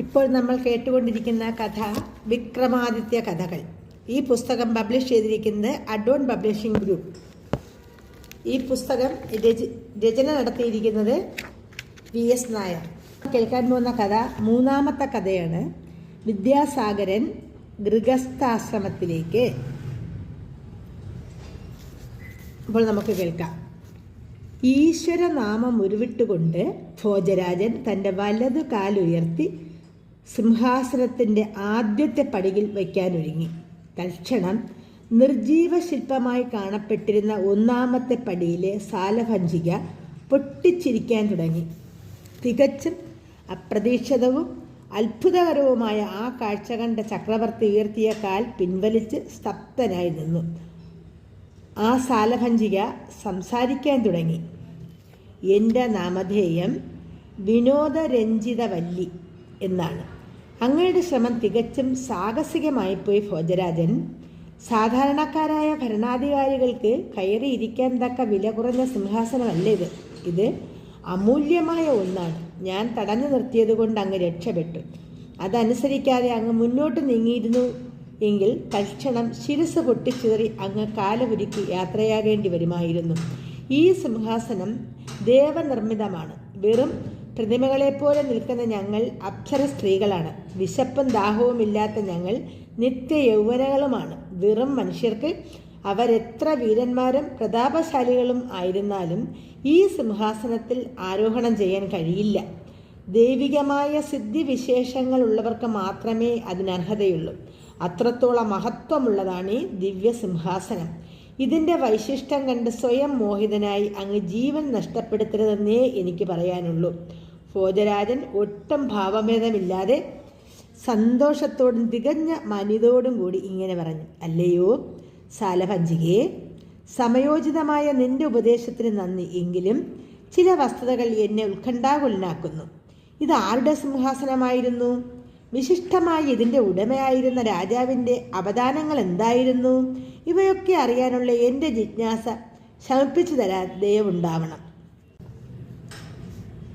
ഇപ്പോൾ നമ്മൾ കേട്ടുകൊണ്ടിരിക്കുന്ന കഥ വിക്രമാദിത്യ കഥകൾ. ഈ പുസ്തകം പബ്ലിഷ് ചെയ്തിരിക്കുന്നത് അഡോൺ പബ്ലിഷിംഗ് ഗ്രൂപ്പ് ഈ പുസ്തകം രച രചന നടത്തിയിരിക്കുന്നത് വി എസ് നായർ. കേൾക്കാൻ പോകുന്ന കഥ മൂന്നാമത്തെ കഥയാണ്. വിദ്യാസാഗരൻ ഗൃഹസ്ഥാശ്രമത്തിലേക്ക്. അപ്പോൾ നമുക്ക് കേൾക്കാം. ഈശ്വരനാമം ഉരുവിട്ടുകൊണ്ട് ഭോജരാജൻ തന്റെ വലതു കാലുയർത്തി സിംഹാസനത്തിന്റെ ആദ്യത്തെ പടിയിൽ വയ്ക്കാനൊരുങ്ങി തൽക്ഷണം നിർജീവ ശില്പമായി കാണപ്പെട്ടിരുന്ന ഒന്നാമത്തെ പടിയിലെ സാലഭഞ്ചിക പൊട്ടിച്ചിരിക്കാൻ തുടങ്ങി. തികച്ചും അപ്രതീക്ഷിതവും അത്ഭുതകരവുമായ ആ കാഴ്ച കണ്ട ചക്രവർത്തി ഉയർത്തിയ കാൽ പിൻവലിച്ച് സ്തബ്ധനായി നിന്നു. ആ സാലഭഞ്ചിക സംസാരിക്കാൻ തുടങ്ങി. എന്റെ നാമധേയം വിനോദരഞ്ജിതവല്ലി എന്നാണ്. അങ്ങയുടെ ശ്രമം തികച്ചും സാഹസികമായി പോയി ഭോജരാജൻ. സാധാരണക്കാരായ ഭരണാധികാരികൾക്ക് കയറിയിരിക്കാൻ തക്ക വില കുറഞ്ഞ സിംഹാസനമല്ല ഇത്? ഇത് അമൂല്യമായ ഒന്നാണ്. ഞാൻ തടഞ്ഞു നിർത്തിയതുകൊണ്ട് അങ്ങ് രക്ഷപ്പെട്ടു. അതനുസരിക്കാതെ അങ്ങ് മുന്നോട്ട് നീങ്ങിയിരുന്നു എങ്കിൽ തൽക്ഷണം ശിരസ് പൊട്ടിച്ചിതറി അങ്ങ് കാലപുരുക്കി യാത്രയാകേണ്ടി വരുമായിരുന്നു. ഈ സിംഹാസനം ദേവനിർമ്മിതമാണ്. വെറും പ്രതിമകളെപ്പോലെ നിൽക്കുന്ന ഞങ്ങൾ അക്ഷര സ്ത്രീകളാണ്. വിശപ്പും ദാഹവും ഇല്ലാത്ത ഞങ്ങൾ നിത്യ യൗവനകളുമാണ് വെറും മനുഷ്യർക്ക് അവരെത്ര വീരന്മാരും പ്രതാപശാലികളും ആയിരുന്നാലും ഈ സിംഹാസനത്തിൽ ആരോഹണം ചെയ്യാൻ കഴിയില്ല. ദൈവികമായ സിദ്ധിവിശേഷങ്ങളുള്ളവർക്ക് മാത്രമേ അതിനർഹതയുള്ളൂ. അത്രത്തോളം മഹത്വമുള്ളതാണ് ഈ ദിവ്യ സിംഹാസനം ഇതിന്റെ വൈശിഷ്ട്യം കണ്ട് സ്വയം മോഹിതനായി അങ്ങ് ജീവൻ നഷ്ടപ്പെടുത്തരുതെന്നേ എനിക്ക് പറയാനുള്ളൂ. ഭോജരാജൻ ഒട്ടും ഭാവഭേദമില്ലാതെ സന്തോഷത്തോടും തികഞ്ഞ മനിതോടും കൂടി ഇങ്ങനെ പറഞ്ഞു. അല്ലയോ സാലഭഞ്ചികയെ സമയോചിതമായ നിന്റെ ഉപദേശത്തിന് നന്ദി. എങ്കിലും ചില വസ്തുതകൾ എന്നെ ഉത്കണ്ഠാകുലനാക്കുന്നു. ഇത് ആരുടെ സിംഹാസനമായിരുന്നു? വിശിഷ്ടമായി ഇതിന്റെ ഉടമയായിരുന്ന രാജാവിന്റെ അവദാനങ്ങൾ എന്തായിരുന്നു? ഇവയൊക്കെ അറിയാനുള്ള എന്റെ ജിജ്ഞാസ ശമിപ്പിച്ചു തരാൻ ദയവുണ്ടാവണം.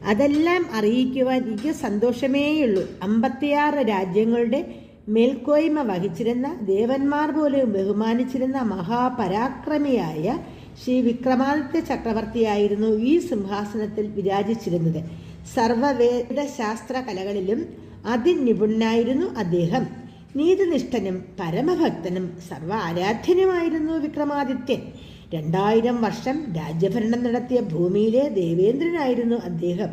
അതെല്ലാം അറിയിക്കുവാൻ എനിക്ക് സന്തോഷമേയുള്ളൂ. അമ്പത്തിയാറ് രാജ്യങ്ങളുടെ മേൽക്കോയ്മ വഹിച്ചിരുന്ന ദേവന്മാർ പോലും ബഹുമാനിച്ചിരുന്ന മഹാപരാക്രമിയായ ശ്രീ വിക്രമാദിത്യ ചക്രവർത്തിയായിരുന്നു ഈ സിംഹാസനത്തിൽ വിരാജിച്ചിരുന്നത്. സർവവേദശാസ്ത്ര കലകളിലും അതിനിപുണനായിരുന്നു അദ്ദേഹം. നീതിനിഷ്ഠനും പരമഭക്തനും സർവ ആരാധ്യനുമായിരുന്നു വിക്രമാദിത്യൻ. രണ്ടായിരം വർഷം രാജ്യഭരണം നടത്തിയ ഭൂമിയിലെ ദേവേന്ദ്രനായിരുന്നു അദ്ദേഹം.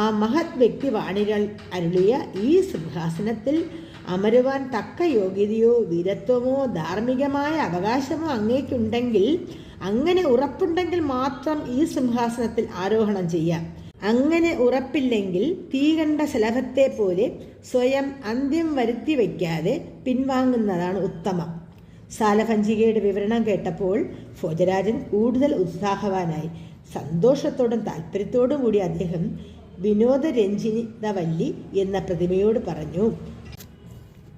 ആ മഹത് വ്യക്തി വാണികൾ അരുളിയ ഈ സിംഹാസനത്തിൽ അമരുവാൻ തക്ക യോഗ്യതയോ വീരത്വമോ ധാർമ്മികമായ അവകാശമോ അങ്ങേക്കുണ്ടെങ്കിൽ അങ്ങനെ ഉറപ്പുണ്ടെങ്കിൽ മാത്രം ഈ സിംഹാസനത്തിൽ ആരോഹണം ചെയ്യാം. അങ്ങനെ ഉറപ്പില്ലെങ്കിൽ തീ കണ്ട ശലഭത്തെ പോലെ സ്വയം അന്ത്യം വരുത്തി വയ്ക്കാതെ പിൻവാങ്ങുന്നതാണ് ഉത്തമം. സാലഭഞ്ചികയുടെ വിവരണം കേട്ടപ്പോൾ ഭോജരാജൻ കൂടുതൽ ഉത്സാഹവാനായി സന്തോഷത്തോടും താല്പര്യത്തോടും കൂടി അദ്ദേഹം വിനോദരഞ്ജിതവല്ലി എന്ന പ്രതിമയോട് പറഞ്ഞു.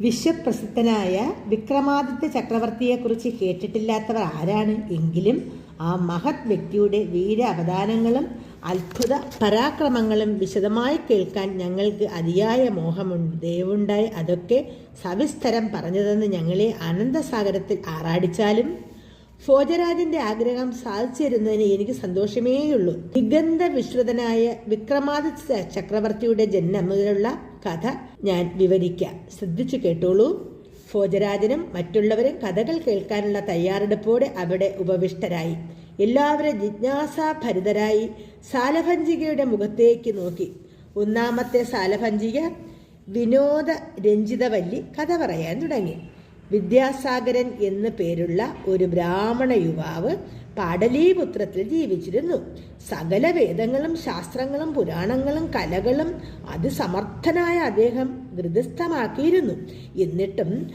വിശ്വപ്രസിദ്ധനായ വിക്രമാദിത്യ ചക്രവർത്തിയെക്കുറിച്ച് കേട്ടിട്ടില്ലാത്തവർ ആരാണ് എങ്കിലും ആ മഹത് വ്യക്തിയുടെ വീര അവദാനങ്ങളും അത്ഭുത പരാക്രമങ്ങളും വിശദമായി കേൾക്കാൻ ഞങ്ങൾക്ക് അതിയായ മോഹമുണ്ട്. ദയവുണ്ടായി അതൊക്കെ സവിസ്തരം പറഞ്ഞതെന്ന് ഞങ്ങളെ ആനന്ദസാഗരത്തിൽ ആറാടിച്ചാലും ഭോജരാജന്റെ ആഗ്രഹം സാധിച്ചിരുന്നതിന് എനിക്ക് സന്തോഷമേയുള്ളൂ. നിഗന്ധ വിശ്രുതനായ വിക്രമാദിത്യ ചക്രവർത്തിയുടെ ജന്മമുള്ള കഥ ഞാൻ വിവരിക്കാം. ശ്രദ്ധിച്ചു കേട്ടോളൂ. ഭോജരാജനും മറ്റുള്ളവരും കഥകൾ കേൾക്കാനുള്ള തയ്യാറെടുപ്പോടെ അവിടെ ഉപവിഷ്ടരായി. എല്ലാവരും ജിജ്ഞാസാഭരിതരായി സാലഭഞ്ചികയുടെ മുഖത്തേക്ക് നോക്കി. ഒന്നാമത്തെ സാലഭഞ്ചിക വിനോദ രഞ്ജിതവല്ലി കഥ പറയാൻ തുടങ്ങി. വിദ്യാസാഗരൻ എന്നു പേരുള്ള ഒരു ബ്രാഹ്മണ യുവാവ് പാടലീപുത്രത്തിൽ ജീവിച്ചിരുന്നു. സകല വേദങ്ങളും ശാസ്ത്രങ്ങളും പുരാണങ്ങളും കലകളും അതിസമർത്ഥനായ അദ്ദേഹം ഹൃദയസ്ഥമാക്കിയിരുന്നു. എന്നിട്ടും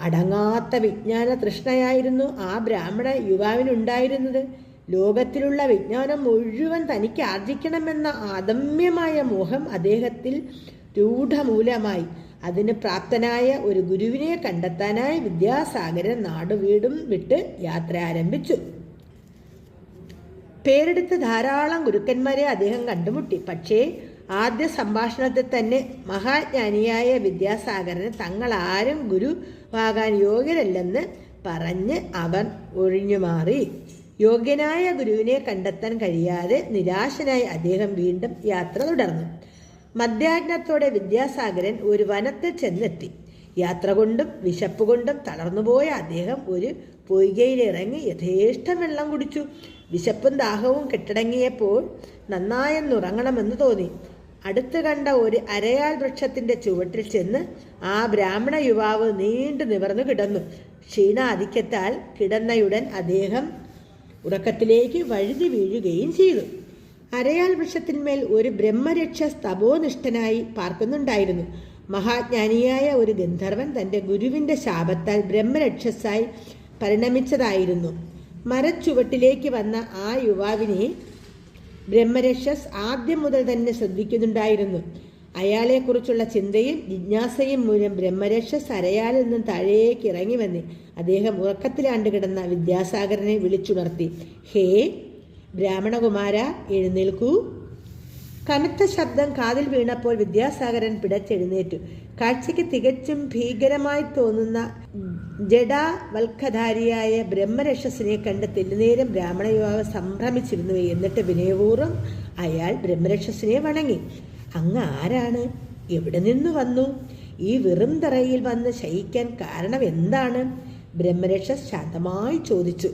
അടങ്ങാത്ത വിജ്ഞാന തൃഷ്ണയായിരുന്നു ആ ബ്രാഹ്മണ യുവാവിനുണ്ടായിരുന്നത്. ലോകത്തിലുള്ള വിജ്ഞാനം മുഴുവൻ തനിക്ക് ആർജിക്കണമെന്ന ആദമ്യമായ മോഹം അദ്ദേഹത്തിൽ രൂഢമൂലമായി. അതിന് പ്രാപ്തനായ ഒരു ഗുരുവിനെ കണ്ടെത്താനായി വിദ്യാസാഗരൻ നാടുവീടും വിട്ട് യാത്ര ആരംഭിച്ചു. പേരെടുത്ത് ധാരാളം ഗുരുക്കന്മാരെ അദ്ദേഹം കണ്ടുമുട്ടി. പക്ഷേ ആദ്യ സംഭാഷണത്തിൽ തന്നെ മഹാജ്ഞാനിയായ വിദ്യാസാഗരന് തങ്ങളാരും ഗുരുവാകാൻ യോഗ്യരല്ലെന്ന് പറഞ്ഞ് അവൻ ഒഴിഞ്ഞുമാറി യോഗ്യനായ ഗുരുവിനെ കണ്ടെത്താൻ കഴിയാതെ നിരാശനായി അദ്ദേഹം വീണ്ടും യാത്ര തുടർന്നു. മധ്യാഹ്നത്തോടെ വിദ്യാസാഗരൻ ഒരു വനത്തിൽ ചെന്നെത്തി. യാത്ര കൊണ്ടും വിശപ്പ് കൊണ്ടും തളർന്നുപോയ അദ്ദേഹം ഒരു പൊയ്കയിലിറങ്ങി യഥേഷ്ടം വെള്ളം കുടിച്ചു. വിശപ്പും ദാഹവും കെട്ടടങ്ങിയപ്പോൾ നന്നായെന്നുറങ്ങണമെന്ന് തോന്നി. അടുത്ത് കണ്ട ഒരു അരയാൽ വൃക്ഷത്തിന്റെ ചുവട്ടിൽ ചെന്ന് ആ ബ്രാഹ്മണ യുവാവ് നീണ്ടു നിവർന്നു കിടന്നു. ക്ഷീണാധിക്യത്താൽ കിടന്നയുടൻ അദ്ദേഹം ഉറക്കത്തിലേക്ക് വഴുതി വീഴുകയും ചെയ്തു. അരയാൽ വൃക്ഷത്തിന്മേൽ ഒരു ബ്രഹ്മരക്ഷ സ്തപോനിഷ്ഠനായി പാർക്കുന്നുണ്ടായിരുന്നു. മഹാജ്ഞാനിയായ ഒരു ഗന്ധർവൻ തന്റെ ഗുരുവിന്റെ ശാപത്താൽ ബ്രഹ്മരക്ഷസായി പരിണമിച്ചതായിരുന്നു. മരച്ചുവട്ടിലേക്ക് വന്ന ആ യുവാവിനെ ബ്രഹ്മരക്ഷസ് ആദ്യം മുതൽ തന്നെ ശ്രദ്ധിക്കുന്നുണ്ടായിരുന്നു. അയാളെക്കുറിച്ചുള്ള ചിന്തയും ജിജ്ഞാസയും മൂലം ബ്രഹ്മരക്ഷസ് അരയാലിൽ നിന്നും താഴേക്ക് ഇറങ്ങി വന്ന് അദ്ദേഹം ഉറക്കത്തിലാണ്ട് കിടന്ന വിദ്യാസാഗരനെ വിളിച്ചുണർത്തി. ഹേ ബ്രാഹ്മണകുമാര എഴുന്നേൽക്കൂ. കനത്ത ശബ്ദം കാതിൽ വീണപ്പോൾ വിദ്യാസാഗരൻ പിടച്ചെഴുന്നേറ്റു. കാഴ്ചയ്ക്ക് തികച്ചും ഭീകരമായി തോന്നുന്ന ജഡാവൽക്കധാരിയായ ബ്രഹ്മരക്ഷസിനെ കണ്ട് തെല്ലുനേരം ബ്രാഹ്മണ യുവാവ് സംഭ്രമിച്ചിരുന്നു. എന്നിട്ട് വിനയപൂർവം അയാൾ ബ്രഹ്മരക്ഷസിനെ വണങ്ങി. അങ്ങ് ആരാണ്? എവിടെ നിന്ന് വന്നു? ഈ വെറും തറയിൽ വന്ന് ശയിക്കാൻ കാരണം എന്താണ്? ബ്രഹ്മരക്ഷസ് ശാന്തമായി ചോദിച്ചു.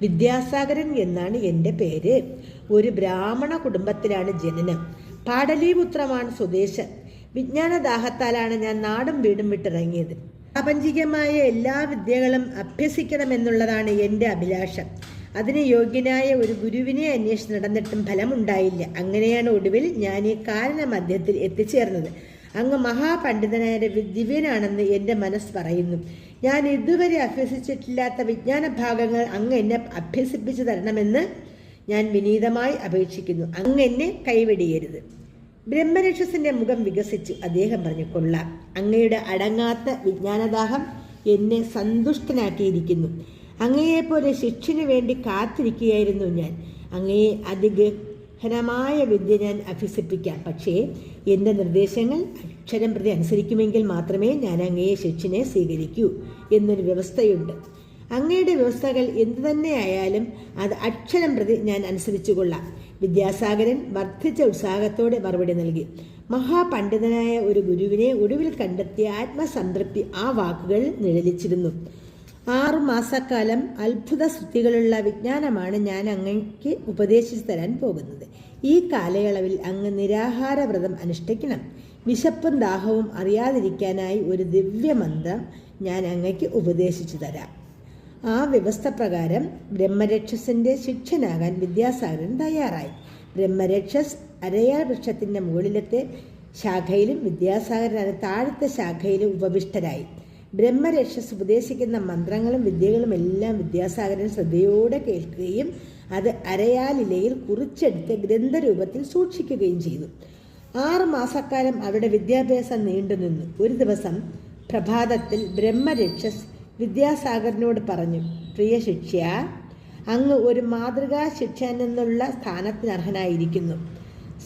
വിദ്യാസാഗരൻ എന്നാണ് എന്റെ പേര്. ഒരു ബ്രാഹ്മണ കുടുംബത്തിലാണ് ജനനം. പാടലീപുത്രമാണ് സ്വദേശൻ. വിജ്ഞാനദാഹത്താലാണ് ഞാൻ നാടും വീടും വിട്ടിറങ്ങിയത്. പ്രാപഞ്ചികമായ എല്ലാ വിദ്യകളും അഭ്യസിക്കണമെന്നുള്ളതാണ് എന്റെ അഭിലാഷം. അതിന് യോഗ്യനായ ഒരു ഗുരുവിനെ അന്വേഷിച്ച് നടന്നിട്ടും ഫലമുണ്ടായില്ല. അങ്ങനെയാണ് ഒടുവിൽ ഞാൻ ഈ കാരണ മധ്യത്തിൽ എത്തിച്ചേർന്നത്. അങ്ങ് മഹാപണ്ഡിതനായ ദിവ്യനാണെന്ന് എന്റെ മനസ്സ് പറയുന്നു. ഞാൻ ഇതുവരെ അഭ്യസിച്ചിട്ടില്ലാത്ത വിജ്ഞാന ഭാഗങ്ങൾ അങ്ങ് എന്നെ അഭ്യസിപ്പിച്ചു തരണമെന്ന് ഞാൻ വിനീതമായി അപേക്ഷിക്കുന്നു. അങ്ങ് എന്നെ കൈവെടിയരുത്. ബ്രഹ്മരക്ഷസിന്റെ മുഖം വികസിച്ചു. അദ്ദേഹം പറഞ്ഞു കൊള്ളാം. അങ്ങയുടെ അടങ്ങാത്ത വിജ്ഞാനദാഹം എന്നെ സന്തുഷ്ടനാക്കിയിരിക്കുന്നു. അങ്ങയെപ്പോലെ ശിക്ഷന് വേണ്ടി കാത്തിരിക്കുകയായിരുന്നു ഞാൻ. അങ്ങയെ അതിഗഹനമായ വിദ്യ ഞാൻ അഭ്യസിപ്പിക്കാം. പക്ഷേ എന്റെ നിർദ്ദേശങ്ങൾ അക്ഷരം പ്രതി അനുസരിക്കുമെങ്കിൽ മാത്രമേ ഞാൻ അങ്ങയെ ശിക്ഷനെ സ്വീകരിക്കൂ എന്നൊരു വ്യവസ്ഥയുണ്ട്. അങ്ങയുടെ വ്യവസ്ഥകൾ എന്തു തന്നെയായാലും അത് അക്ഷരം പ്രതി ഞാൻ അനുസരിച്ചു കൊള്ളാം വിദ്യാസാഗരൻ വർദ്ധിച്ച ഉത്സാഹത്തോടെ മറുപടി നൽകി. മഹാപണ്ഡിതനായ ഒരു ഗുരുവിനെ ഒടുവിൽ കണ്ടെത്തിയ ആത്മസംതൃപ്തി ആ വാക്കുകൾ നിഴലിച്ചിരുന്നു. ആറു മാസക്കാലം അത്ഭുത സൃഷ്ടികളുള്ള വിജ്ഞാനമാണ് ഞാൻ അങ്ങയ്ക്ക് ഉപദേശിച്ചു തരാൻ പോകുന്നത്. ഈ കാലയളവിൽ അങ്ങ് നിരാഹാര വ്രതം അനുഷ്ഠിക്കണം. വിശപ്പും ദാഹവും അറിയാതിരിക്കാനായി ഒരു ദിവ്യമന്ത്രം ഞാൻ അങ്ങയ്ക്ക് ഉപദേശിച്ചു തരാം. ആ വ്യവസ്ഥ പ്രകാരം ബ്രഹ്മരക്ഷസിന്റെ ശിക്ഷനാകാൻ വിദ്യാസാഗരൻ തയ്യാറായി. ബ്രഹ്മരക്ഷസ് അരയാൾ വൃക്ഷത്തിന്റെ മുകളിലത്തെ ശാഖയിലും വിദ്യാസാഗരൻ താഴത്തെ ശാഖയിലും ഉപവിഷ്ടരായി. ബ്രഹ്മരക്ഷസ് ഉപദേശിക്കുന്ന മന്ത്രങ്ങളും വിദ്യകളും എല്ലാം വിദ്യാസാഗരൻ ശ്രദ്ധയോടെ കേൾക്കുകയും അത് അരയാലിലയിൽ കുറിച്ചെടുത്ത് ഗ്രന്ഥരൂപത്തിൽ സൂക്ഷിക്കുകയും ചെയ്തു. ആറ് മാസക്കാലം അവിടെ വിദ്യാഭ്യാസം നീണ്ടുനിന്നു ഒരു ദിവസം പ്രഭാതത്തിൽ ബ്രഹ്മരക്ഷസ് വിദ്യാസാഗറിനോട് പറഞ്ഞു പ്രിയ ശിക്ഷ്യ അങ്ങ് ഒരു മാതൃകാ ശിക്ഷനെന്നുള്ള സ്ഥാനത്തിന് അർഹനായിരിക്കുന്നു.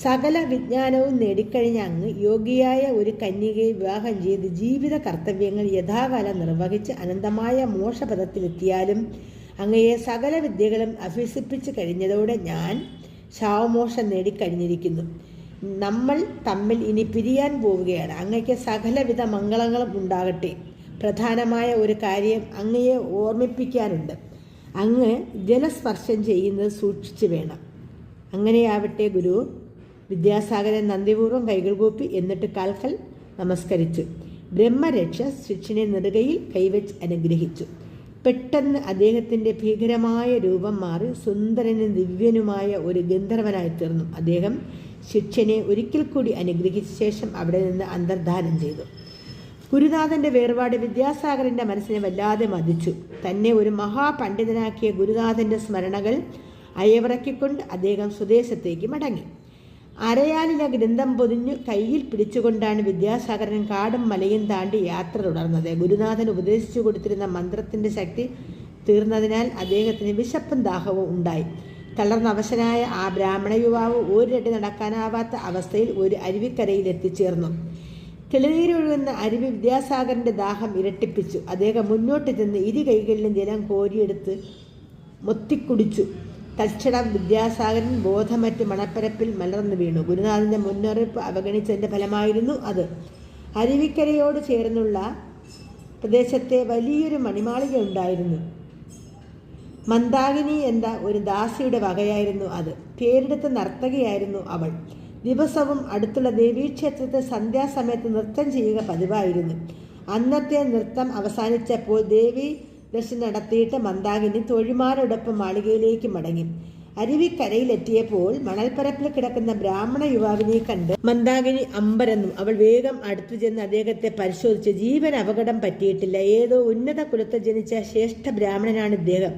സകല വിജ്ഞാനവും നേടിക്കഴിഞ്ഞ അങ്ങ് യോഗിയായ ഒരു കന്യകയെ വിവാഹം ചെയ്ത് ജീവിത കർത്തവ്യങ്ങൾ യഥാകാലം നിർവഹിച്ച് അനന്തമായ മോക്ഷപഥത്തിലെത്തിയാലും അങ്ങയെ സകല വിദ്യകളും അഭ്യസിപ്പിച്ചു കഴിഞ്ഞതോടെ ഞാൻ ശാവമോഷം നേടിക്കഴിഞ്ഞിരിക്കുന്നു. നമ്മൾ തമ്മിൽ ഇനി പിരിയാൻ പോവുകയാണ്. അങ്ങയ്ക്ക് സകലവിധ മംഗളങ്ങളും ഉണ്ടാകട്ടെ. പ്രധാനമായ ഒരു കാര്യം അങ്ങയെ ഓർമ്മിപ്പിക്കാനുണ്ട്. അങ്ങ് ജലസ്പർശം ചെയ്യുന്നത് സൂക്ഷിച്ചു വേണം. അങ്ങനെയാവട്ടെ ഗുരു. വിദ്യാസാഗരൻ നന്ദിപൂർവം കൈകൾ കൂപ്പി എന്നിട്ട് കാൽക്കൽ നമസ്കരിച്ചു. ബ്രഹ്മരക്ഷ ശിക്ഷനെ നെടുകയിൽ കൈവച്ച് അനുഗ്രഹിച്ചു. പെട്ടെന്ന് അദ്ദേഹത്തിന്റെ ഭീകരമായ രൂപം മാറി സുന്ദരനും ദിവ്യനുമായ ഒരു ഗന്ധർവനായി തീർന്നു. അദ്ദേഹം ശിക്ഷനെ ഒരിക്കൽ കൂടി അനുഗ്രഹിച്ച ശേഷം അവിടെ നിന്ന് അന്തർധാനം ചെയ്തു. ഗുരുനാഥന്റെ വേർപാട് വിദ്യാസാഗറിന്റെ മനസ്സിനെ വല്ലാതെ മതിച്ചു. തന്നെ ഒരു മഹാപണ്ഡിതനാക്കിയ ഗുരുനാഥന്റെ സ്മരണകൾ അയവിറക്കിക്കൊണ്ട് അദ്ദേഹം സ്വദേശത്തേക്ക് മടങ്ങി. അരയാലിലെ ഗ്രന്ഥം പൊതിഞ്ഞു കയ്യിൽ പിടിച്ചുകൊണ്ടാണ് വിദ്യാസാഗരൻ കാടും മലയും താണ്ടി യാത്ര തുടർന്നത്. ഗുരുനാഥൻ ഉപദേശിച്ചു കൊടുത്തിരുന്ന മന്ത്രത്തിന്റെ ശക്തി തീർന്നതിനാൽ അദ്ദേഹത്തിന് വിശപ്പും ദാഹവും ഉണ്ടായി. തളർന്ന അവശനായ ആ ബ്രാഹ്മണ യുവാവ് ഒരിരട്ടി നടക്കാനാവാത്ത അവസ്ഥയിൽ ഒരു അരുവിക്കരയിൽ എത്തിച്ചേർന്നു. തെളിനീരൊഴുകുന്ന അരുവി വിദ്യാസാഗറിന്റെ ദാഹം ഇരട്ടിപ്പിച്ചു. അദ്ദേഹം മുന്നോട്ട് ചെന്ന് ഇരു കൈകളിലും ജലം കോരിയെടുത്ത് മൊത്തിക്കുടിച്ചു. തക്ഷണം വിദ്യാസാഗരൻ ബോധമറ്റ് മണപ്പരപ്പിൽ മലർന്നു വീണു. ഗുരുനാഥന്റെ മുന്നറിയിപ്പ് അവഗണിച്ചതിന്റെ ഫലമായിരുന്നു അത്. അരുവിക്കരയോട് ചേർന്നുള്ള പ്രദേശത്തെ വലിയൊരു മണിമാളിക ഉണ്ടായിരുന്നു. മന്ദാകിനി എന്ന ഒരു ദാസിയുടെ വകയായിരുന്നു അത്. പേരെടുത്ത നർത്തകിയായിരുന്നു അവൾ. ദിവസവും അടുത്തുള്ള ദേവീക്ഷേത്രത്തെ സന്ധ്യാസമയത്ത് നൃത്തം ചെയ്യുക പതിവായിരുന്നു. അന്നത്തെ നൃത്തം അവസാനിച്ചപ്പോൾ ദേവി ദർശനം നടത്തിയിട്ട് മന്ദാകിനി തൊഴിമാരോടൊപ്പം മാളികയിലേക്ക് മടങ്ങി. അരുവിക്കരയിലെത്തിയപ്പോൾ മണൽപ്പരപ്പിൽ കിടക്കുന്ന ബ്രാഹ്മണ യുവാവിനെ കണ്ട് മന്ദാകിനി അമ്പരന്നു. അവൾ വേഗം അടുത്തു ചെന്ന് അദ്ദേഹത്തെ പരിശോധിച്ച് ജീവൻ അപകടം പറ്റിയിട്ടില്ല. ഏതോ ഉന്നത കുലത്തിൽ ജനിച്ച ശ്രേഷ്ഠ ബ്രാഹ്മണനാണ് ഇദ്ദേഹം.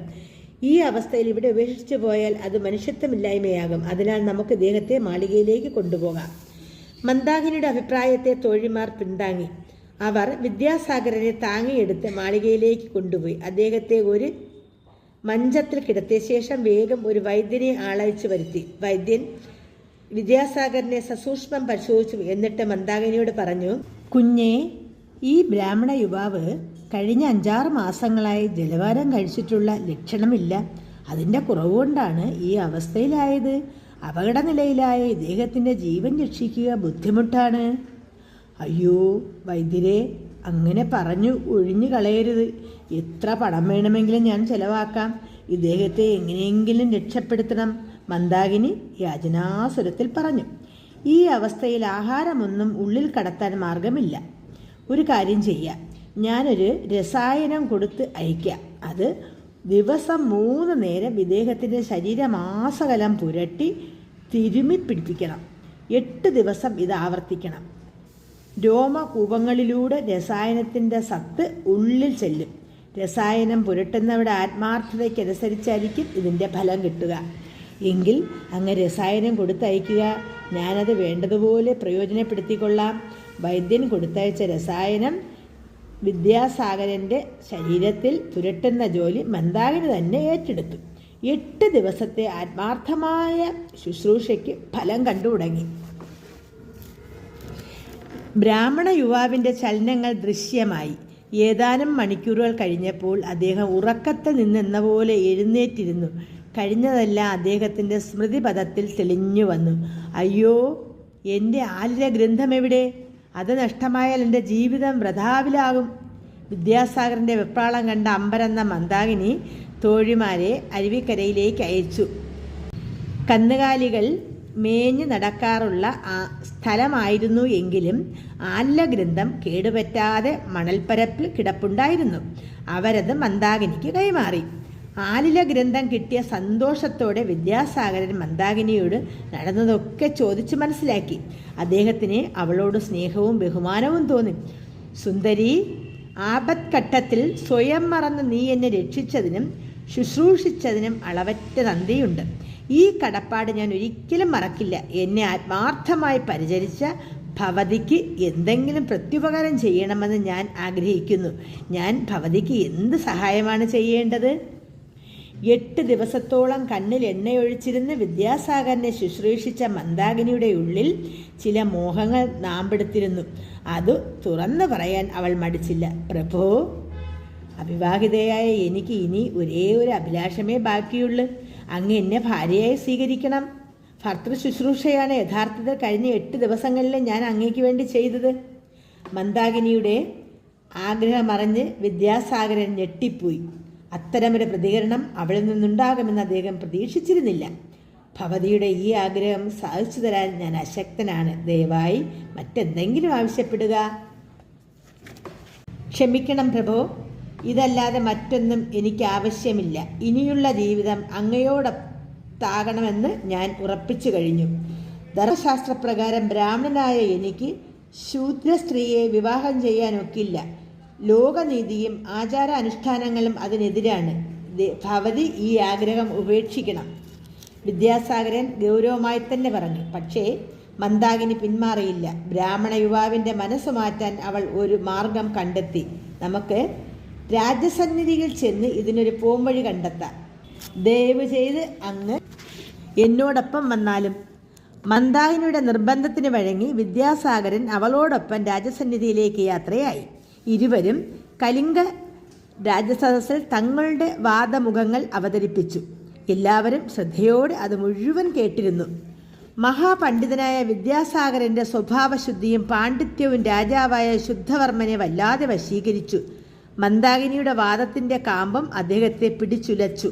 ഈ അവസ്ഥയിൽ ഇവിടെ ഉപേക്ഷിച്ചു പോയാൽ അത് മനുഷ്യത്വമില്ലായ്മയാകും. അതിനാൽ നമുക്ക് ദേഹത്തെ മാളികയിലേക്ക് കൊണ്ടുപോകാം. മന്ദാകിനിയുടെ അഭിപ്രായത്തെ തോഴിമാർ പിന്താങ്ങി. അവർ വിദ്യാസാഗരനെ താങ്ങിയെടുത്ത് മാളികയിലേക്ക് കൊണ്ടുപോയി. അദ്ദേഹത്തെ ഒരു മഞ്ചത്തിൽ കിടത്തിയ ശേഷം വേഗം ഒരു വൈദ്യനെ ആളയച്ചു വരുത്തി. വൈദ്യൻ വിദ്യാസാഗരനെ സസൂക്ഷ്മം പരിശോധിച്ചു. എന്നിട്ട് മന്ദാകിനിയോട് പറഞ്ഞു കുഞ്ഞേ ഈ ബ്രാഹ്മണ യുവാവ് കഴിഞ്ഞ അഞ്ചാറ് മാസങ്ങളായി ജലവാരം കഴിച്ചിട്ടുള്ള ലക്ഷണമില്ല. അതിന്റെ കുറവുകൊണ്ടാണ് ഈ അവസ്ഥയിലായത്. അപകടനിലയിലായ ഇദ്ദേഹത്തിന്റെ ജീവൻ രക്ഷിക്കുക ബുദ്ധിമുട്ടാണ്. അയ്യോ വൈദ്യരെ അങ്ങനെ പറഞ്ഞു ഒഴിഞ്ഞു കളയരുത്. എത്ര പണം വേണമെങ്കിലും ഞാൻ ചെലവാക്കാം. ഇദ്ദേഹത്തെ എങ്ങനെയെങ്കിലും രക്ഷപ്പെടുത്തണം മന്ദാകിനി യാചനാസുരത്തിൽ പറഞ്ഞു. ഈ അവസ്ഥയിൽ ആഹാരമൊന്നും ഉള്ളിൽ കടത്താൻ മാർഗമില്ല. ഒരു കാര്യം ചെയ്യാം. ഞാനൊരു രസായനം കൊടുത്ത് അയക്കാം അത് ദിവസം മൂന്ന് നേരം ഇദ്ദേഹത്തിന്റെ ശരീരമാസകലം പുരട്ടി തിരുമിപ്പിടിപ്പിക്കണം എട്ട് ദിവസം ഇത് ആവർത്തിക്കണം. രോമകൂപങ്ങളിലൂടെ രസായനത്തിന്റെ സത്ത് ഉള്ളിൽ ചെല്ലും. രസായനം പുരട്ടുന്നവരുടെ ആത്മാർത്ഥതയ്ക്കനുസരിച്ചായിരിക്കും ഇതിന്റെ ഫലം കിട്ടുക. എങ്കിൽ അങ്ങ് രസായനം കൊടുത്തയക്കുക ഞാനത് വേണ്ടതുപോലെ പ്രയോജനപ്പെടുത്തിക്കൊള്ളാം. വൈദ്യൻ കൊടുത്തയച്ച രസായനം വിദ്യാസാഗരന്റെ ശരീരത്തിൽ പുരട്ടുന്ന ജോലി മന്ദാകിനി തന്നെ ഏറ്റെടുത്തു. എട്ട് ദിവസത്തെ ആത്മാർത്ഥമായ ശുശ്രൂഷയ്ക്ക് ഫലം കണ്ടു തുടങ്ങി. ബ്രാഹ്മണ യുവാവിന്റെ ചലനങ്ങൾ ദൃശ്യമായി. ഏതാനും മണിക്കൂറുകൾ കഴിഞ്ഞപ്പോൾ അദ്ദേഹം ഉറക്കത്തെ നിന്നെന്ന പോലെ എഴുന്നേറ്റിരുന്നു. കഴിഞ്ഞതെല്ലാം അദ്ദേഹത്തിന്റെ സ്മൃതിപഥത്തിൽ തെളിഞ്ഞു വന്നു. അയ്യോ എന്റെ ആലിര ഗ്രന്ഥം എവിടെ? അത് നഷ്ടമായാൽ എന്റെ ജീവിതം വൃഥാവിലാകും. വിദ്യാസാഗറിന്റെ വെപ്രാളം കണ്ട അമ്പരെന്ന മന്ദാകിനി തോഴിമാരെ അരുവിക്കരയിലേക്ക് അയച്ചു. കന്നുകാലികൾ മേഞ്ഞു നടക്കാറുള്ള ആ സ്ഥലമായിരുന്നു എങ്കിലും ആലഗ്രന്ഥം കേടുപറ്റാതെ മണൽപ്പരപ്പിൽ കിടപ്പുണ്ടായിരുന്നു. അവരത് മന്ദാകിനിക്ക് കൈമാറി. ആലില ഗ്രന്ഥം കിട്ടിയ സന്തോഷത്തോടെ വിദ്യാസാഗരൻ മന്ദാകിനിയോട് നടന്നതൊക്കെ ചോദിച്ചു മനസ്സിലാക്കി. അദ്ദേഹത്തിന് അവളോട് സ്നേഹവും ബഹുമാനവും തോന്നി. സുന്ദരി ആപത്ഘട്ടത്തിൽ സ്വയം മറന്ന് നീ എന്നെ രക്ഷിച്ചതിനും ശുശ്രൂഷിച്ചതിനും അളവറ്റ നന്ദിയുണ്ട്. ഈ കടപ്പാട് ഞാൻ ഒരിക്കലും മറക്കില്ല. എന്നെ ആത്മാർത്ഥമായി പരിചരിച്ച ഭവതിക്ക് എന്തെങ്കിലും പ്രത്യുപകാരം ചെയ്യണമെന്ന് ഞാൻ ആഗ്രഹിക്കുന്നു. ഞാൻ ഭവതിക്ക് എന്ത് സഹായമാണ് ചെയ്യേണ്ടത്? എട്ട് ദിവസത്തോളം കണ്ണിൽ എണ്ണയൊഴിച്ചിരുന്ന് വിദ്യാസാഗറിനെ ശുശ്രൂഷിച്ച മന്ദാകിനിയുടെ ഉള്ളിൽ ചില മോഹങ്ങൾ നാമ്പെടുത്തിരുന്നു. അത് തുറന്നു പറയാൻ അവൾ മടിച്ചില്ല. പ്രഭോ അവിവാഹിതയായ എനിക്ക് ഇനി ഒരേ ഒരു അഭിലാഷമേ ബാക്കിയുള്ളൂ. അങ്ങ് എന്നെ ഭാര്യയായി സ്വീകരിക്കണം. ഭർത്തൃ ശുശ്രൂഷയാണ് യഥാർത്ഥത്തിൽ കഴിഞ്ഞ എട്ട് ദിവസങ്ങളിൽ ഞാൻ അങ്ങേക്ക് വേണ്ടി ചെയ്തത്. മന്ദാകിനിയുടെ ആഗ്രഹമറിഞ്ഞ് വിദ്യാസാഗരൻ ഞെട്ടിപ്പോയി. അത്തരമൊരു പ്രതികരണം അവളിൽ നിന്നുണ്ടാകുമെന്ന് അദ്ദേഹം പ്രതീക്ഷിച്ചിരുന്നില്ല. ഭവതിയുടെ ഈ ആഗ്രഹം സാധിച്ചു തരാൻ ഞാൻ അശക്തനാണ്. ദയവായി മറ്റെന്തെങ്കിലും ആവശ്യപ്പെടുക. ക്ഷമിക്കണം പ്രഭോ. ഇതല്ലാതെ മറ്റൊന്നും എനിക്ക് ആവശ്യമില്ല. ഇനിയുള്ള ജീവിതം അങ്ങയോടൊത്താകണമെന്ന് ഞാൻ ഉറപ്പിച്ചു കഴിഞ്ഞു. ധർമ്മശാസ്ത്രപ്രകാരം ബ്രാഹ്മണനായ എനിക്ക് ശൂദ്ര സ്ത്രീയെ വിവാഹം ചെയ്യാനൊക്കില്ല. ലോകനീതിയും ആചാര അനുഷ്ഠാനങ്ങളും അതിനെതിരാണ് ഭവതി ഈ ആഗ്രഹം ഉപേക്ഷിക്കണം. വിദ്യാസാഗരൻ ഗൗരവമായി തന്നെ പറഞ്ഞു. പക്ഷേ മന്ദാകിനി പിന്മാറിയില്ല. ബ്രാഹ്മണ യുവാവിന്റെ മനസ്സ് മാറ്റാൻ അവൾ ഒരു മാർഗം കണ്ടെത്തി. നമുക്ക് രാജസന്നിധിയിൽ ചെന്ന് ഇതിനൊരു പോംവഴി കണ്ടെത്താം. ദയവ് ചെയ്ത് അങ്ങ് എന്നോടൊപ്പം വന്നാലും. മന്ദാകിനിയുടെ നിർബന്ധത്തിന് വഴങ്ങി വിദ്യാസാഗരൻ അവളോടൊപ്പം രാജസന്നിധിയിലേക്ക് യാത്രയായി. ഇരുവരും കലിംഗ രാജസദസ്സിൽ തങ്ങളുടെ വാദമുഖങ്ങൾ അവതരിപ്പിച്ചു. എല്ലാവരും ശ്രദ്ധയോടെ അത് മുഴുവൻ കേട്ടിരുന്നു. മഹാപണ്ഡിതനായ വിദ്യാസാഗരന്റെ സ്വഭാവശുദ്ധിയും പാണ്ഡിത്യവും രാജാവായ ശുദ്ധവർമ്മനെ വല്ലാതെ വശീകരിച്ചു. മന്ദാകിനിയുടെ വാദത്തിന്റെ കാമ്പം അദ്ദേഹത്തെ പിടിച്ചുലച്ചു.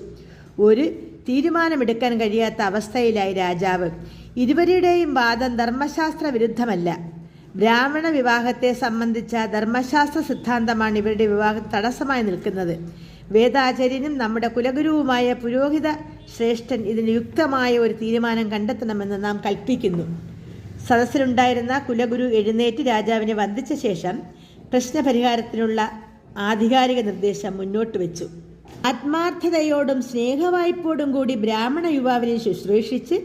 ഒരു തീരുമാനമെടുക്കാൻ കഴിയാത്ത അവസ്ഥയിലായി രാജാവ്. ഇരുവരുടെയും വാദം ധർമ്മശാസ്ത്ര വിരുദ്ധമല്ല ബ്രാഹ്മണ വിവാഹത്തെ സംബന്ധിച്ച ധർമ്മശാസ്ത്ര സിദ്ധാന്തമാണ് ഇവരുടെ വിവാഹം തടസ്സമായി നിൽക്കുന്നത്. വേദാചാര്യനും നമ്മുടെ കുലഗുരുവുമായ പുരോഹിത ശ്രേഷ്ഠൻ ഇതിന് യുക്തമായ ഒരു തീരുമാനം കണ്ടെത്തണമെന്ന് നാം കൽപ്പിക്കുന്നു. സദസ്സിലുണ്ടായിരുന്ന കുലഗുരു എഴുന്നേറ്റ് രാജാവിനെ വന്ദിച്ച ശേഷം പ്രശ്നപരിഹാരത്തിനുള്ള ആധികാരിക നിർദ്ദേശം മുന്നോട്ട് വെച്ചു. ആത്മാർത്ഥതയോടും സ്നേഹവായ്പോടും കൂടി ബ്രാഹ്മണ യുവാവിനെ ശുശ്രൂഷിച്ച്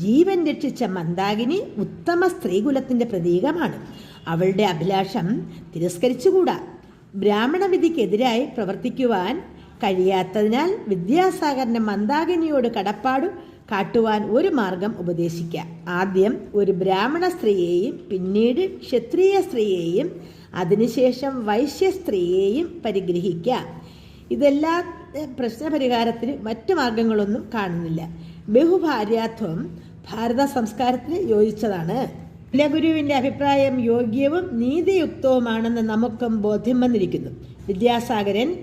ജീവൻ രക്ഷിച്ച മന്ദാകിനി ഉത്തമ സ്ത്രീകുലത്തിന്റെ പ്രതീകമാണ്. അവളുടെ അഭിലാഷം തിരസ്കരിച്ചുകൂടാ. ബ്രാഹ്മണ വിധിക്കെതിരായി പ്രവർത്തിക്കുവാൻ കഴിയാത്തതിനാൽ വിദ്യാസാഗറിന്റെ മന്ദാകിനിയോട് കടപ്പാടു കാട്ടുവാൻ ഒരു മാർഗം ഉപദേശിക്കാം. ആദ്യം ഒരു ബ്രാഹ്മണ സ്ത്രീയെയും പിന്നീട് ക്ഷത്രിയ സ്ത്രീയെയും അതിനുശേഷം വൈശ്യ സ്ത്രീയെയും പരിഗ്രഹിക്കാം. ഇതെല്ലാ പ്രശ്നപരിഹാരത്തിന് മറ്റു മാർഗങ്ങളൊന്നും കാണുന്നില്ല. ബഹുഭാര്യാത്വം ഭാരത സംസ്കാരത്തിന് യോജിച്ചതാണ്. കുലഗുരുവിന്റെ അഭിപ്രായം യോഗ്യവും നീതിയുക്തവുമാണെന്ന് നമുക്കും ബോധ്യം വന്നിരിക്കുന്നു. വിദ്യാസാഗരൻ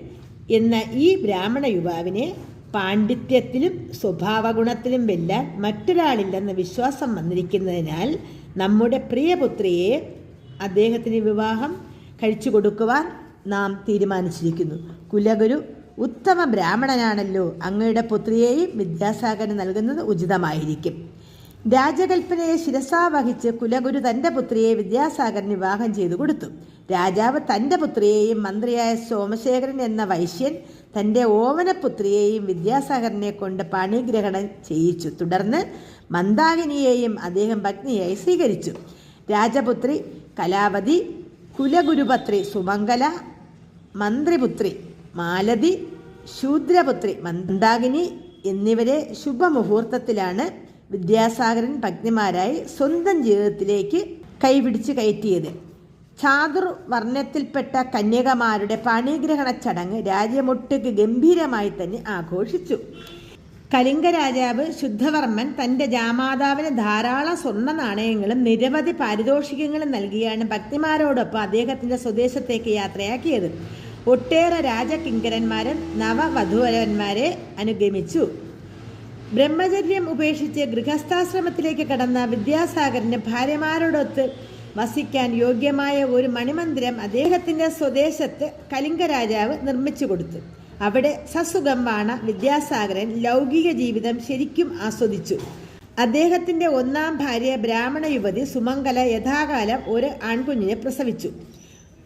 എന്ന ഈ ബ്രാഹ്മണ യുവാവിനെ പാണ്ഡിത്യത്തിലും സ്വഭാവഗുണത്തിലും വെല്ലാൻ മറ്റൊരാളില്ലെന്ന വിശ്വാസം വന്നിരിക്കുന്നതിനാൽ നമ്മുടെ പ്രിയപുത്രിയെ അദ്ദേഹത്തിന് വിവാഹം കഴിച്ചു കൊടുക്കുവാൻ നാം തീരുമാനിച്ചിരിക്കുന്നു. കുലഗുരു ഉത്തമ ബ്രാഹ്മണനാണല്ലോ അങ്ങയുടെ പുത്രിയെയും വിദ്യാസാഗരന് നൽകുന്നത് ഉചിതമായിരിക്കും. രാജകൽപ്പനയെ ശിരസാ വഹിച്ച് കുലഗുരു തന്റെ പുത്രിയെ വിദ്യാസാഗരന് വിവാഹം ചെയ്തു കൊടുത്തു. രാജാവ് തന്റെ പുത്രിയെയും മന്ത്രിയായ സോമശേഖരൻ എന്ന വൈശ്യൻ തന്റെ ഓമനപുത്രിയെയും വിദ്യാസാഗരനെ കൊണ്ട് പണിഗ്രഹണം ചെയ്യിച്ചു. തുടർന്ന് മന്ദാകിനിയെയും അദ്ദേഹം ഭഗ്നിയായി സ്വീകരിച്ചു. രാജപുത്രി കലാവതി കുലഗുരുപത്രി സുമംഗല മന്ത്രിപുത്രി മാലതി ശൂദ്രപുത്രി മന്ദാകിനി എന്നിവരെ ശുഭമുഹൂർത്തത്തിലാണ് വിദ്യാസാഗരൻ പത്നിമാരായി സ്വന്തം ജീവിതത്തിലേക്ക് കൈപിടിച്ച് കയറ്റിയത്. ചാതുർ വർണത്തിൽപ്പെട്ട കന്യകമാരുടെ പാണിഗ്രഹണ ചടങ്ങ് രാജ്യമൊട്ടുക്ക് ഗംഭീരമായി തന്നെ ആഘോഷിച്ചു. കലിംഗ രാജാവ് ശുദ്ധവർമ്മൻ തന്റെ ജാമാതാവിന് ധാരാളം സ്വർണ നാണയങ്ങളും നിരവധി പാരിതോഷികങ്ങളും നൽകിയാണ് ഭക്തിമാരോടൊപ്പം അദ്ദേഹത്തിന്റെ സ്വദേശത്തേക്ക് യാത്രയാക്കിയത്. ഒട്ടേറെ രാജകിങ്കരന്മാരും നവവധുവരന്മാരെ അനുഗമിച്ചു. ബ്രഹ്മചര്യം ഉപേക്ഷിച്ച് ഗൃഹസ്ഥാശ്രമത്തിലേക്ക് കടന്ന വിദ്യാസാഗറിന് ഭാര്യമാരോടൊത്ത് വസിക്കാൻ യോഗ്യമായ ഒരു മണിമന്ദിരം അദ്ദേഹത്തിന്റെ സ്വദേശത്ത് കലിംഗ രാജാവ് നിർമ്മിച്ചു കൊടുത്തു. അവിടെ സസുഖം വാണ വിദ്യാസാഗരൻ ലൗകിക ജീവിതം ശരിക്കും ആസ്വദിച്ചു. അദ്ദേഹത്തിന്റെ ഒന്നാം ഭാര്യ ബ്രാഹ്മണ യുവതി സുമംഗല യഥാകാലം ഒരു ആൺകുഞ്ഞിനെ പ്രസവിച്ചു.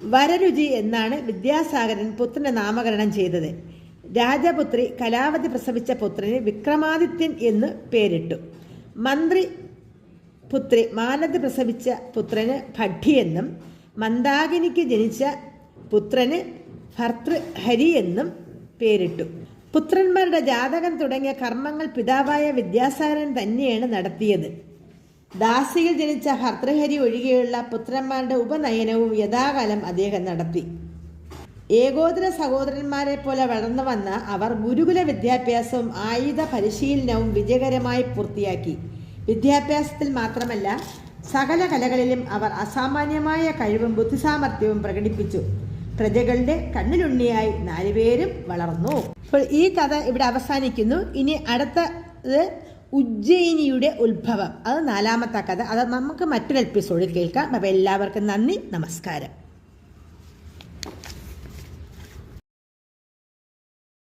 വരരുചി എന്നാണ് വിദ്യാസാഗരൻ പുത്രനെ നാമകരണം ചെയ്തത്. രാജപുത്രി കലാവതി പ്രസവിച്ച പുത്രന് വിക്രമാദിത്യൻ എന്ന് പേരിട്ടു. മന്ത്രി പുത്രി മാലതി പ്രസവിച്ച പുത്രന് ഭഡ്ഢി എന്നും മന്ദാകിനിക്ക് ജനിച്ച പുത്രന് ഭർതൃഹരി എന്നും പേരിട്ടു. പുത്രന്മാരുടെ ജാതകം തുടങ്ങിയ കർമ്മങ്ങൾ പിതാവായ വിദ്യാസാഗരൻ തന്നെയാണ് നടത്തിയത്. ദാസിയിൽ ജനിച്ച ഭർത്തൃഹരി ഒഴികെയുള്ള പുത്രന്മാരുടെ ഉപനയനവും യഥാകാലം അദ്ദേഹം നടത്തി. ഏകോദര സഹോദരന്മാരെ പോലെ വളർന്നു വന്ന അവർ ഗുരുകുല വിദ്യാഭ്യാസവും ആയുധ പരിശീലനവും വിജയകരമായി പൂർത്തിയാക്കി. വിദ്യാഭ്യാസത്തിൽ മാത്രമല്ല സകല കലകളിലും അവർ അസാമാന്യമായ കഴിവും ബുദ്ധിസാമർഥ്യവും പ്രകടിപ്പിച്ചു. പ്രജകളുടെ കണ്ണിലുണ്ണിയായി നാലുപേരും വളർന്നു. അപ്പോൾ ഈ കഥ ഇവിടെ അവസാനിക്കുന്നു. ഇനി അടുത്തത് ഉജ്ജയിനിയുടെ ഉത്ഭവം. അത് നാലാമത്തെ കഥ. അത് നമുക്ക് മറ്റൊരു എപ്പിസോഡിൽ കേൾക്കാം. അപ്പോൾ എല്ലാവർക്കും നന്ദി നമസ്കാരം.